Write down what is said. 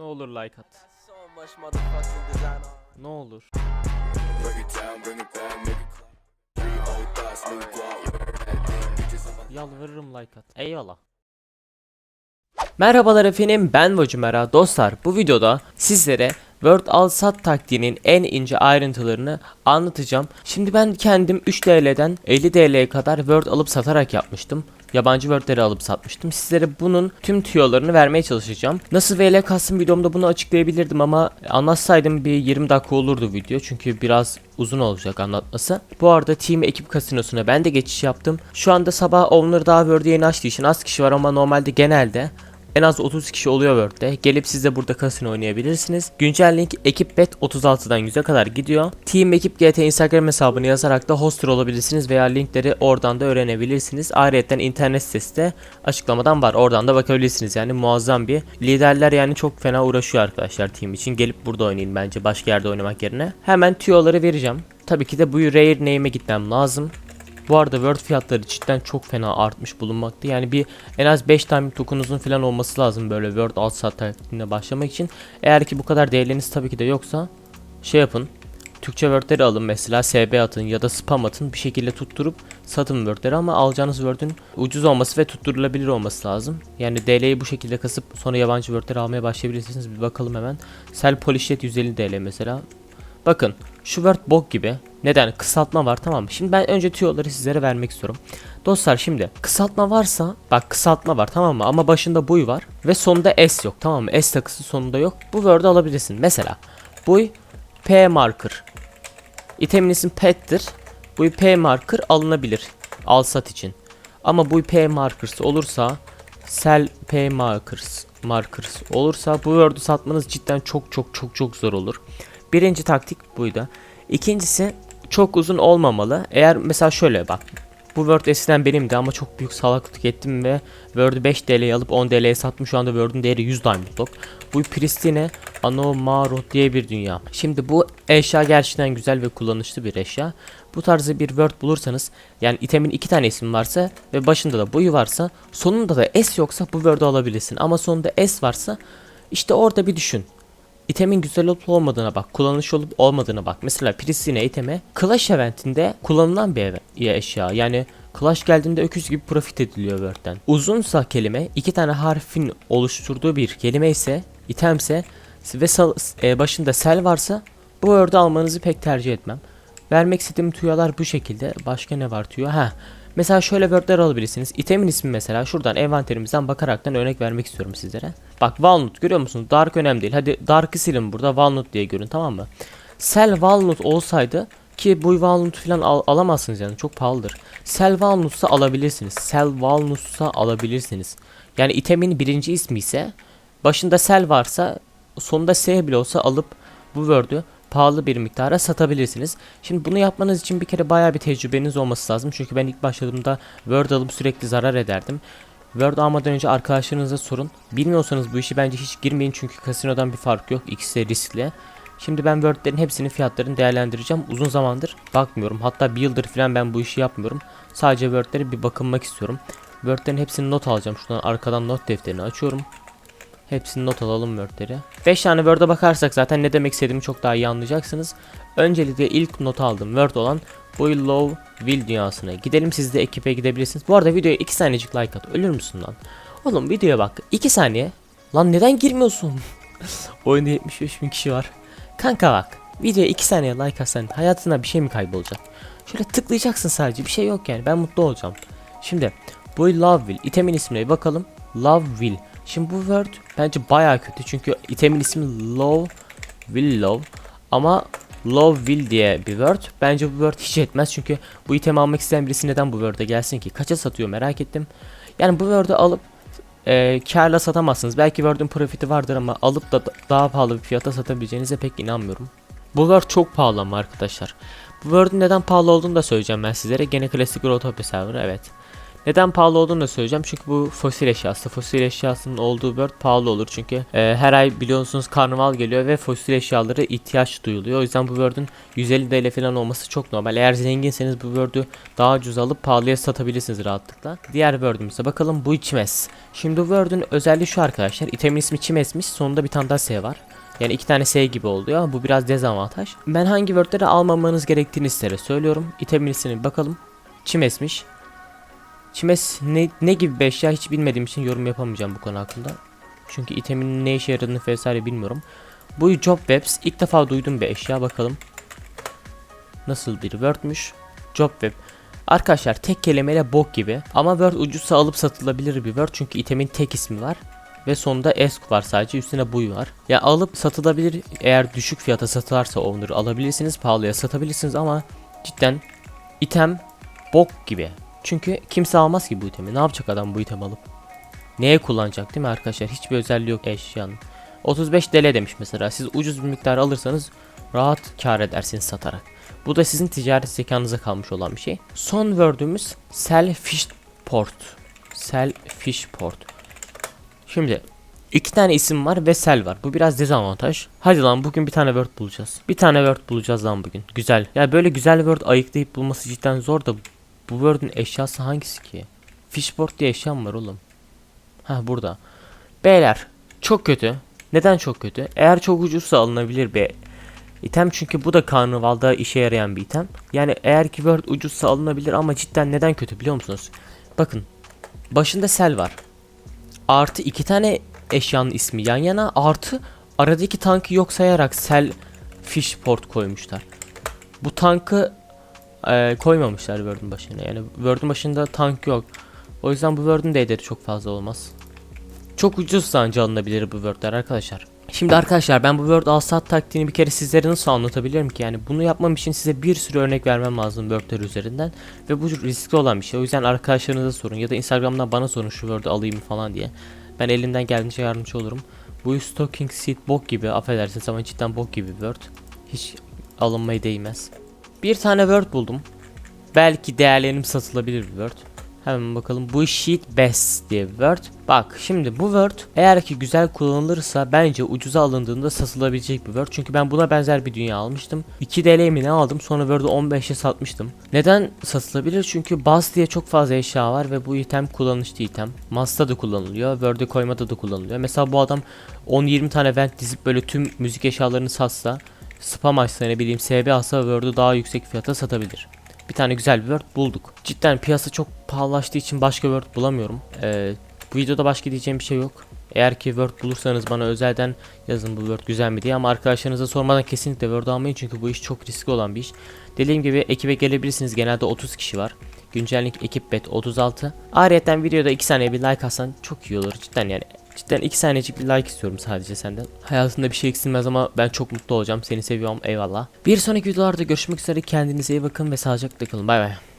Ne olur like at. Ne olur. Yalvarırım like at. Eyvallah. Merhabalar efendim ben Vojumera dostlar bu videoda sizlere Word al sat taktiğinin en ince ayrıntılarını anlatacağım. Şimdi ben kendim 3 TL'den 50 TL'ye kadar Word alıp satarak yapmıştım. Yabancı Word'leri alıp satmıştım. Sizlere bunun tüm tüyolarını vermeye çalışacağım. Nasıl VL kastım videomda bunu açıklayabilirdim ama anlatsaydım bir 20 dakika olurdu video. Çünkü biraz uzun olacak anlatması. Bu arada Team ekip kasinosuna ben de geçiş yaptım. Şu anda sabah Owner daha Word'ü yeni açtığı için az kişi var ama normalde genelde en az 30 kişi oluyor Word'de. Gelip siz de burada kasino oynayabilirsiniz. Güncel link ekip bet 36'dan 100'e kadar gidiyor. Team ekip GT Instagram hesabını yazarak da hoster olabilirsiniz veya linkleri oradan da öğrenebilirsiniz. Ayrıca internet sitesi de açıklamadan var. Oradan da bakabilirsiniz. Yani muazzam bir liderler yani çok fena uğraşıyor arkadaşlar team için. Gelip burada oynayın bence başka yerde oynamak yerine. Hemen tüyoları vereceğim. Tabii ki de bu rare name'e gitmem lazım. Bu arada Word fiyatları cidden çok fena artmış bulunmakta. Yani bir en az 5 tane token'unuzun falan olması lazım böyle Word alt sat taktiğine başlamak için. Eğer ki bu kadar değerleriniz tabii ki de yoksa şey yapın. Türkçe Word'leri alın mesela SB atın ya da spam atın bir şekilde tutturup satın Word'leri ama alacağınız Word'ün ucuz olması ve tutturulabilir olması lazım. Yani DL'yi bu şekilde kasıp sonra yabancı Word'leri almaya başlayabilirsiniz. Bir bakalım hemen. Sell Polished 150 DL mesela. Bakın şu Word bok gibi. Neden? Kısaltma var tamam mı? Şimdi ben önce tüyoları sizlere vermek istiyorum. Dostlar şimdi kısaltma varsa bak kısaltma var tamam mı? Ama başında buy var ve sonunda S yok tamam mı? S takısı sonunda yok. Bu Word'ü alabilirsin. Mesela buy P marker. İtemin ismi pet'tir. Buy P marker alınabilir. Al sat için. Ama buy P markers olursa sell P markers markers olursa bu Word'ü satmanız cidden çok çok çok çok zor olur. Birinci taktik buydu. İkincisi çok uzun olmamalı. Eğer mesela şöyle bak. Bu Word eskiden benimdi ama çok büyük salaklık ettim ve Word'ü 5 TL'ye alıp 10 TL'ye sattım. Şu anda Word'ün değeri 100 Diamond Block. Bu Pristine Anomarot diye bir dünya. Şimdi bu eşya gerçekten güzel ve kullanışlı bir eşya. Bu tarzı bir Word bulursanız yani itemin iki tane isim varsa ve başında da boyu varsa sonunda da S yoksa bu Word'ü alabilirsin. Ama sonunda S varsa işte orada bir düşün. İtemin güzel olup olmadığına bak. Kullanışlı olup olmadığına bak. Mesela Priscine iteme Clash eventinde kullanılan bir eşya. Yani Clash geldiğinde öküz gibi profit ediliyor Word'den. Uzunsa kelime iki tane harfin oluşturduğu bir kelime ise itemse ve sal- e, başında sel varsa bu Word'ü almanızı pek tercih etmem. Vermek istediğim tüyolar bu şekilde. Başka ne var tüyo? Ha. Mesela şöyle wordler alabilirsiniz. İtemin ismi mesela şuradan envanterimizden bakaraktan örnek vermek istiyorum sizlere. Bak Walnut görüyor musunuz? Dark önemli değil. Hadi Dark'ı silin burada Walnut diye görün tamam mı? Sel Walnut olsaydı ki bu Walnut falan al- alamazsınız yani çok pahalıdır. Sel Walnut'sa alabilirsiniz. Sel Walnut'sa alabilirsiniz. Yani itemin birinci ismi ise başında sel varsa sonunda S bile olsa alıp bu word'ü pahalı bir miktara satabilirsiniz. Şimdi bunu yapmanız için bir kere bayağı bir tecrübeniz olması lazım. Çünkü ben ilk başladığımda Word alıp sürekli zarar ederdim. Word almadan önce arkadaşlarınıza sorun. Bilmiyorsanız bu işi bence hiç girmeyin çünkü kasinodan bir fark yok. İkisi de riskli. Şimdi ben Word'lerin hepsinin fiyatlarını değerlendireceğim. Uzun zamandır bakmıyorum. Hatta bir yıldır falan ben bu işi yapmıyorum. Sadece Word'lere bir bakınmak istiyorum. Word'lerin hepsini not alacağım. Şuradan arkadan not defterini açıyorum. Hepsini not alalım Word'leri. 5 tane Word'a bakarsak zaten ne demek istediğimi çok daha iyi anlayacaksınız. Öncelikle ilk not aldım Word olan Boy Love Will dünyasına. Gidelim siz de ekipe gidebilirsiniz. Bu arada videoya 2 saniyecik like at. Ölür müsün lan? Oğlum videoya bak. 2 saniye. Lan neden girmiyorsun? Oyunda 75 bin kişi var. Kanka bak. Videoya 2 saniye like atsan hayatına bir şey mi kaybolacak? Şöyle tıklayacaksın sadece. Bir şey yok yani. Ben mutlu olacağım. Şimdi Boy Love Will. itemin ismine bakalım. Love Will. Şimdi bu word bence baya kötü çünkü itemin ismi Love Will Love ama Love Will diye bir word. Bence bu word hiç etmez çünkü bu itemi almak isteyen birisi neden bu word'e gelsin ki? Kaça satıyor merak ettim. Yani bu word'u alıp e, karla satamazsınız. Belki word'un profiti vardır ama alıp da daha pahalı bir fiyata satabileceğinize pek inanmıyorum. Bu word çok pahalı ama arkadaşlar. Bu word'un neden pahalı olduğunu da söyleyeceğim ben sizlere. Gene klasik Rotopia server evet. Neden pahalı olduğunu da söyleyeceğim. Çünkü bu fosil eşyası. Fosil eşyasının olduğu Word pahalı olur. Çünkü e, her ay biliyorsunuz karnaval geliyor ve fosil eşyaları ihtiyaç duyuluyor. O yüzden bu Word'ün 150 TL falan olması çok normal. Eğer zenginseniz bu Word'ü daha ucuz alıp pahalıya satabilirsiniz rahatlıkla. Diğer Word'ümüze bakalım. Bu içmez. Şimdi bu Word'ün özelliği şu arkadaşlar. İtemin ismi çimesmiş. Sonunda bir tane daha S var. Yani iki tane S gibi oluyor. Bu biraz dezavantaj. Ben hangi wordleri almamanız gerektiğini sizlere söylüyorum. İtemin ismine bir bakalım. Çimesmiş. Çimes ne, ne gibi bir eşya hiç bilmediğim için yorum yapamayacağım bu konu hakkında. Çünkü itemin ne işe yaradığını vesaire bilmiyorum. Bu Job Webs ilk defa duyduğum bir eşya bakalım. Nasıl bir wordmüş? Job Web. Arkadaşlar tek kelimeyle bok gibi ama word ucuzsa alıp satılabilir bir word çünkü itemin tek ismi var ve sonunda esk var sadece üstüne buy var. Ya alıp satılabilir eğer düşük fiyata satılırsa onları alabilirsiniz pahalıya satabilirsiniz ama cidden item bok gibi. Çünkü kimse almaz ki bu itemi. Ne yapacak adam bu itemi alıp? Neye kullanacak değil mi arkadaşlar? Hiçbir özelliği yok eşyanın. 35 TL demiş mesela. Siz ucuz bir miktar alırsanız rahat kar edersiniz satarak. Bu da sizin ticaret zekanıza kalmış olan bir şey. Son word'ümüz sell fish port. Sell fish port. Şimdi iki tane isim var ve sel var. Bu biraz dezavantaj. Hadi lan bugün bir tane word bulacağız. Bir tane word bulacağız lan bugün. Güzel. Ya böyle güzel word ayıklayıp bulması cidden zor da bu word'ün eşyası hangisi ki? Fishboard diye eşyam var oğlum. Ha burada. Beyler çok kötü. Neden çok kötü? Eğer çok ucuzsa alınabilir bir item çünkü bu da karnavalda işe yarayan bir item. Yani eğer ki word ucuzsa alınabilir ama cidden neden kötü biliyor musunuz? Bakın başında sel var. Artı iki tane eşyanın ismi yan yana artı aradaki tankı yok sayarak sel fish port koymuşlar. Bu tankı e, koymamışlar Word'un başına. Yani Word'un başında tank yok. O yüzden bu Word'un da ederi çok fazla olmaz. Çok ucuz sancı alınabilir bu Word'ler arkadaşlar. Şimdi arkadaşlar ben bu Word al sat taktiğini bir kere sizlere nasıl anlatabilirim ki yani bunu yapmam için size bir sürü örnek vermem lazım Word'ler üzerinden ve bu riskli olan bir şey o yüzden arkadaşlarınıza sorun ya da Instagram'dan bana sorun şu Word'ü alayım falan diye ben elimden geldiğince yardımcı olurum bu stocking seed bok gibi affedersiniz ama cidden bok gibi Word hiç alınmaya değmez bir tane Word buldum belki değerlenip satılabilir bir Word Hemen bakalım bu sheet best diye bir word. Bak şimdi bu word eğer ki güzel kullanılırsa bence ucuza alındığında satılabilecek bir word. Çünkü ben buna benzer bir dünya almıştım. 2 TL mi ne aldım sonra word'u 15'e satmıştım. Neden satılabilir? Çünkü bas diye çok fazla eşya var ve bu item kullanışlı item. Masta da kullanılıyor. Word'e koymada da kullanılıyor. Mesela bu adam 10-20 tane vent dizip böyle tüm müzik eşyalarını satsa spam açsa ne bileyim SB alsa Word'u daha yüksek fiyata satabilir bir tane güzel bir Word bulduk. Cidden piyasa çok pahalılaştığı için başka Word bulamıyorum. Ee, bu videoda başka diyeceğim bir şey yok. Eğer ki Word bulursanız bana özelden yazın bu Word güzel mi diye ama arkadaşlarınıza sormadan kesinlikle Word almayın çünkü bu iş çok riskli olan bir iş. Dediğim gibi ekibe gelebilirsiniz genelde 30 kişi var. Güncellik ekip bet 36. Ayrıca videoda 2 saniye bir like atsan çok iyi olur cidden yani. Cidden 2 saniyecik bir like istiyorum sadece senden. Hayatında bir şey eksilmez ama ben çok mutlu olacağım. Seni seviyorum eyvallah. Bir sonraki videolarda görüşmek üzere kendinize iyi bakın ve sağlıcakla kalın. Bay bay.